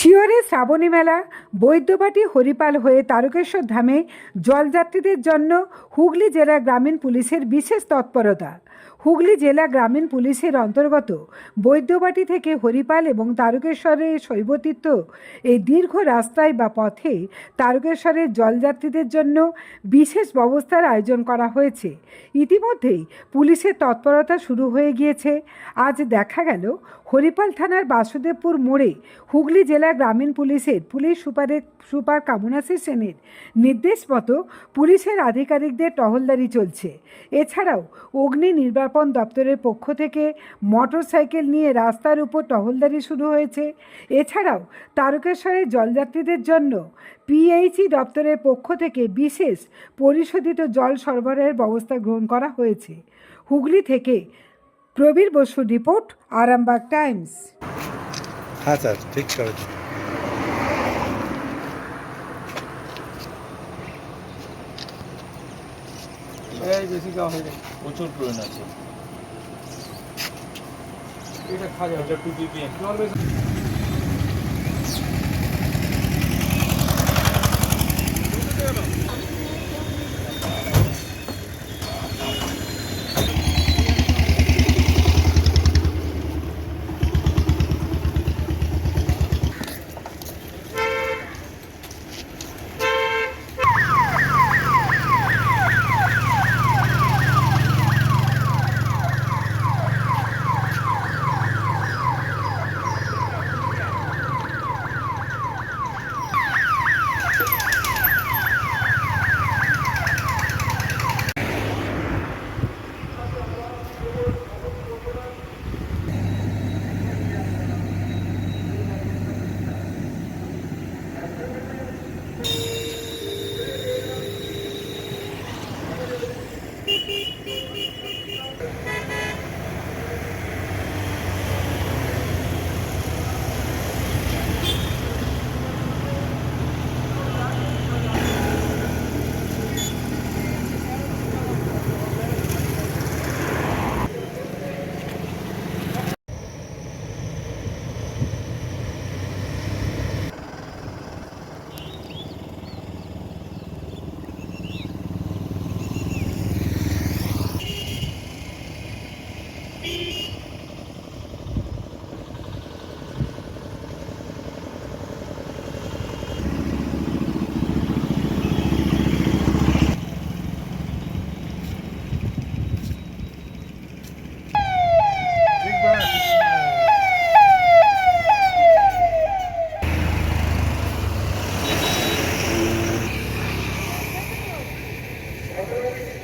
শিওরে শ্রাবণী মেলা, বৈদ্যবাটি, হরিপাল হয়ে তারকেশ্বর ধামে জলযাত্রীদের জন্য হুগলি জেলা গ্রামীণ পুলিশের বিশেষ তৎপরতা। হুগলি জেলা গ্রামীণ পুলিশের অন্তর্গত বৈদ্যবাটি থেকে হরিপাল এবং তারকেশ্বরের শৈবতীর্থ এই দীর্ঘ রাস্তায় বা পথে তারকেশ্বরের জলযাত্রীদের জন্য বিশেষ ব্যবস্থার আয়োজন করা হয়েছে। ইতিমধ্যেই পুলিশের তৎপরতা শুরু হয়ে গিয়েছে। আজ দেখা গেল হরিপাল থানার বাসুদেবপুর মোড়ে হুগলি জেলা গ্রামীণ পুলিশের পুলিশ সুপারের সুপার কামনাসি সেনের নির্দেশ মতো পুলিশের আধিকারিকদের টহলদারি চলছে। এছাড়াও অগ্নি নির্বাপন দপ্তরের পক্ষ থেকে মোটর সাইকেল নিয়ে রাস্তার উপর টহলদারি শুরু হয়েছে। এছাড়াও তারকেশ্বরের জলযাত্রীদের জন্য পিএইচই দপ্তরের পক্ষ থেকে বিশেষ পরিশোধিত জল সরবরাহের ব্যবস্থা গ্রহণ করা হয়েছে। হুগলি থেকে প্রবীর বসুর রিপোর্ট, আরামবাগ টাইমস। হ্যাঁ স্যার, ঠিক করেছেন। এই বেশি খাওয়া হয়ে প্রচুর প্রয়োজন আছে। এটা খাওয়া যাবে টু পিপিএম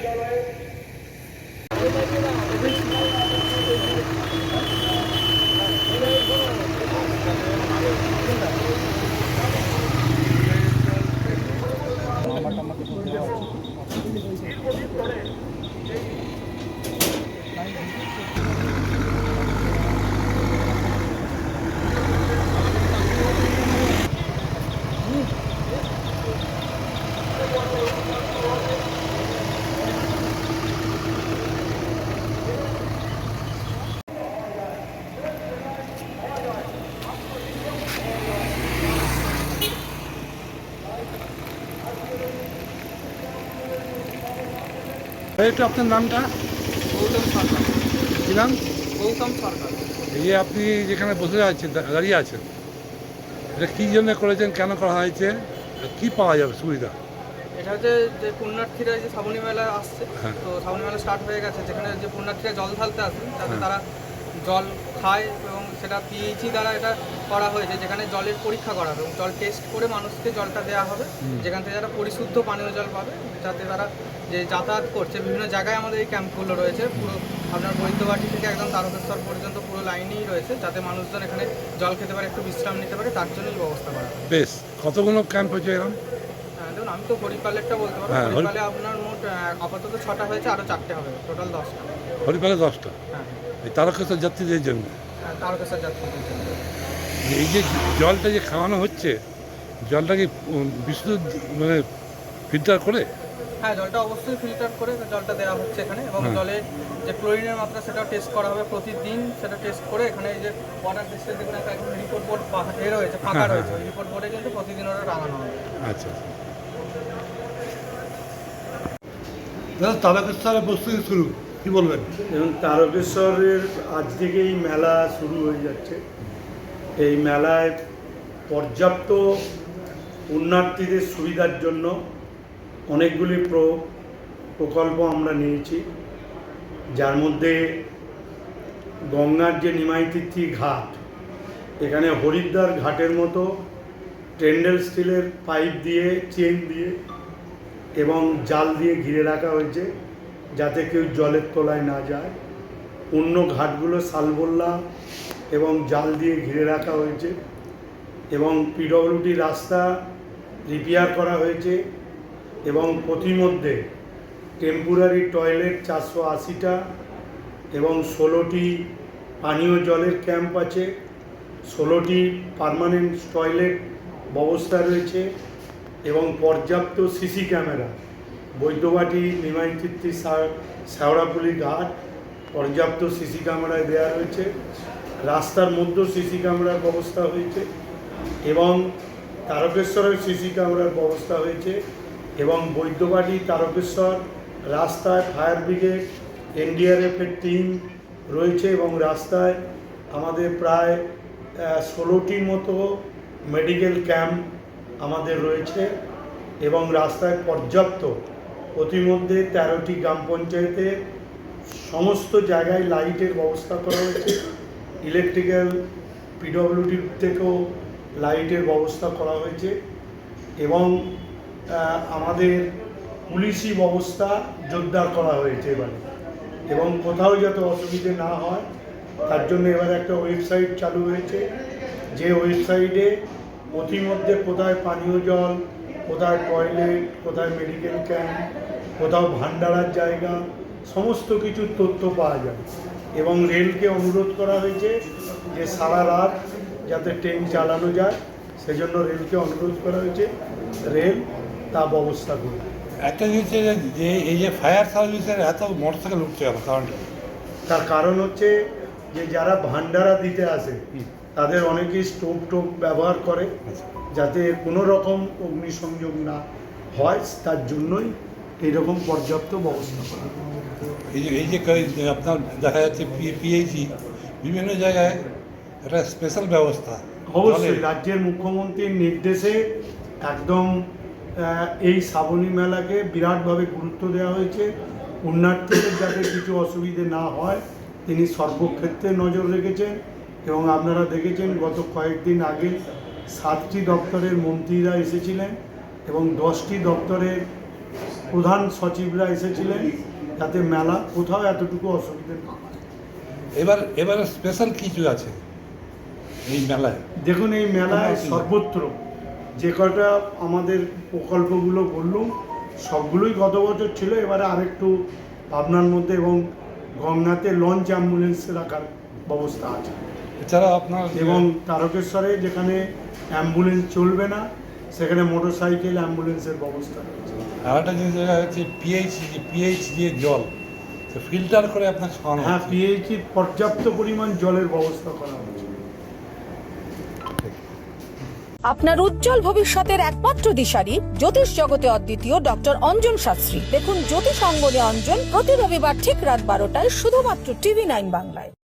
জল বেশি একটু আপনার নামটা? গৌতম সরকার। কি নাম? গৌতম সরকার। এই যে আপনি যেখানে বসে আছেন দাঁড়িয়ে আছেন এটা কী জন্য করেছেন কেন করা হয়েছে কি পাওয়া যাবে সুবিধা? এটা হচ্ছে যে পুণ্যার্থীরা যে শ্রাবণী মেলা আসছে হ্যাঁ। তো শ্রাবণী মেলা স্টার্ট হয়ে গেছে যেখানে যে পুণ্যার্থীরা জল ঢালতে আসে যাতে হ্যাঁ। তারা জল খায় এবং সেটা পিএইচই দ্বারা এটা করা হয়েছে যেখানে জলের পরীক্ষা করা হবে এবং জল টেস্ট করে মানুষকে জলটা দেওয়া হবে। যেখান থেকে যারা পরিশুদ্ধ পানীয় জল পাবে যাতে তারা যে যাতায়াত করছে বিভিন্ন জায়গায় আমাদের এই ক্যাম্পগুলো রয়েছে পুরো আপনার বৈদ্যবাটি থেকে একদম তারকেশ্বর পর্যন্ত পুরো লাইনেই রয়েছে যাতে মানুষজন এখানে জল খেতে পারে একটু বিশ্রাম নিতে পারে তার জন্যই ব্যবস্থা করা হয় বেশ কতগুলো ক্যাম্প হয়েছে এরকম হ্যাঁ, দেখুন আমি তো হরিপালের হরিপালেরটা বলতে পারব হ্যাঁ, হরিপালে আপনার মোট আপাতত ছটা হয়েছে আরও চারটে হবে টোটাল দশটা। হরিপালে দশটা? হ্যাঁ। এই তারকেশ্বর যাত্রীদের জন্য? হ্যাঁ, তারকেশ্বর যাত্রীদের জন্য। এই যে জলটা যে খাওয়ানো হচ্ছে জলটা কি বিশুদ্ধ মানে ফিল্টার করে? হ্যাঁ জলটা অবশ্যই ফিল্টার করে জলটা দেওয়া হচ্ছে এখানে এবং হ্যাঁ। জলের যে ক্লোরিনের মাত্রা সেটাও টেস্ট করা হবে প্রতিদিন সেটা টেস্ট করে এখানে এই যে ওয়াটার টেস্টের দেখুন একটা রিপোর্ট বোর্ড এ রয়েছে ফাঁকা হ্যাঁ, রয়েছে। ওই রিপোর্ট বোর্ডে কিন্তু প্রতিদিন ওটা টাঙানো হবে। আচ্ছা আচ্ছা। দাদা তারকেশ্বরের প্রস্তুতি শুরু। কি বলবেন? এবং তারকেশ্বরের আজ থেকেই মেলা শুরু হয়ে যাচ্ছে। এই মেলায় পর্যাপ্ত পুণ্যার্থীদের সুবিধার জন্য অনেকগুলি প্র- প্রকল্প আমরা নিয়েছি। যার মধ্যে গঙ্গার যে নিমাইতিথি ঘাট, এখানে হরিদ্বার ঘাটের মতো টেন্ডেল স্টিলের পাইপ দিয়ে চেন দিয়ে এবং জাল দিয়ে ঘিরে রাখা হয়েছে। যাতে কেউ জলের তলায় না যায়। অন্য ঘাটগুলো শালবল্লা এবং জাল দিয়ে ঘিরে রাখা হয়েছে এবং পিডব্লিউডি রাস্তা রিপেয়ার করা হয়েছে এবং প্রতিমধ্যে টেম্পোরারি টয়লেট চারশো আশিটা এবং ষোলোটি পানীয় জলের ক্যাম্প আছে, ষোলোটি পার্মানেন্ট টয়লেট ব্যবস্থা রয়েছে এবং পর্যাপ্ত সিসি ক্যামেরা। বৈদ্যবাটি নিমাইতিত্তি শেওড়াপুলি ঘাট, পর্যাপ্ত সিসি ক্যামেরায় দেওয়া রয়েছে। রাস্তার মধ্যেও সিসি ক্যামেরার ব্যবস্থা হয়েছে এবং তারকেশ্বরের সিসি ক্যামেরার ব্যবস্থা হয়েছে এবং বৈদ্যবাটি, তারকেশ্বর রাস্তায় ফায়ার ব্রিগেড এনডিআরএফের টিম রয়েছে এবং রাস্তায় আমাদের প্রায় ষোলোটির মতো মেডিকেল ক্যাম্প আমাদের রয়েছে এবং রাস্তায় পর্যাপ্ত প্রতিমধ্যে তেরোটি গ্রাম পঞ্চায়েতে সমস্ত জায়গায় লাইটের ব্যবস্থা করা হয়েছে। ইলেকট্রিক্যাল পিডব্লিউডি থেকেও লাইটের ব্যবস্থা করা হয়েছে এবং আমাদের পুলিশি ব্যবস্থা জোরদার করা হয়েছে এবারে। এবং কোথাও যাতে অসুবিধে না হয়, তার জন্য এবারে একটা ওয়েবসাইট চালু হয়েছে। যে ওয়েবসাইটে প্রতিমধ্যে কোথায় পানীয় জল কোথায় টয়লেট কোথায় মেডিকেল ক্যাম্প কোথাও ভান্ডারার জায়গা সমস্ত কিছুর তথ্য পাওয়া যায়। এবং রেলকে অনুরোধ করা হয়েছে যে সারা রাত যাতে ট্রেন চালানো যায় সেজন্য রেলকে অনুরোধ করা হয়েছে। রেল তা ব্যবস্থা করবে একটা জিনিস যে এই যে ফায়ার সার্ভিসের এত মোটরসাইকেল উঠছে কারণটা তার কারণ হচ্ছে যে যারা ভান্ডারা দিতে আসে তাদের অনেকেই স্টোভ টোভ ব্যবহার করে যাতে কোনো রকম অগ্নিসংযোগ না হয় তার জন্যই এইরকম পর্যাপ্ত ব্যবস্থা করা এই যে এই যে আপনার দেখা যাচ্ছে পিএইচি বিভিন্ন জায়গায় একটা স্পেশাল ব্যবস্থা। অবশ্যই রাজ্যের মুখ্যমন্ত্রীর নির্দেশে একদম এই শ্রাবণী মেলাকে বিরাটভাবে গুরুত্ব দেওয়া হয়েছে। পুণ্যার্থীদের যাতে কিছু অসুবিধে না হয় তিনি সর্বক্ষেত্রে নজর রেখেছেন। এবং আপনারা দেখেছেন গত কয়েকদিন আগে সাতটি দপ্তরের মন্ত্রীরা এসেছিলেন এবং দশটি দপ্তরের প্রধান সচিবরা এসেছিলেন যাতে মেলা কোথাও এতটুকু অসুবিধে না এবার এবার স্পেশাল কিছু আছে এই মেলায়? দেখুন এই মেলায়। সর্বত্র যে কটা আমাদের প্রকল্পগুলো বললুম সবগুলোই গত বছর ছিল। এবারে আরেকটু ভাবনার মধ্যে এবং গঙ্গাতে লঞ্চ অ্যাম্বুলেন্স রাখার ব্যবস্থা আছে। এছাড়া আপনার এবং তারকেশ্বরে যেখানে অ্যাম্বুলেন্স চলবে না সেখানে মোটর সাইকেল অ্যাম্বুলেন্সের ব্যবস্থা রয়েছে। আর একটা জিনিস দেখা যাচ্ছে পিএইচ পিএইচ দিয়ে জল ফিল্টার করে আপনার খাওয়ানো হ্যাঁ হচ্ছে। পিএইচির পর্যাপ্ত পরিমাণ জলের ব্যবস্থা করা হয়েছে আপনার উজ্জ্বল ভবিষ্যতের একমাত্র দিশারি জ্যোতিষ জগতে অদ্বিতীয় ডক্টর অঞ্জন শাস্ত্রী। দেখুন জ্যোতিষ অঙ্গনে অঞ্জন প্রতি রবিবার ঠিক রাত বারোটায় শুধুমাত্র টিভি নাইন বাংলায়।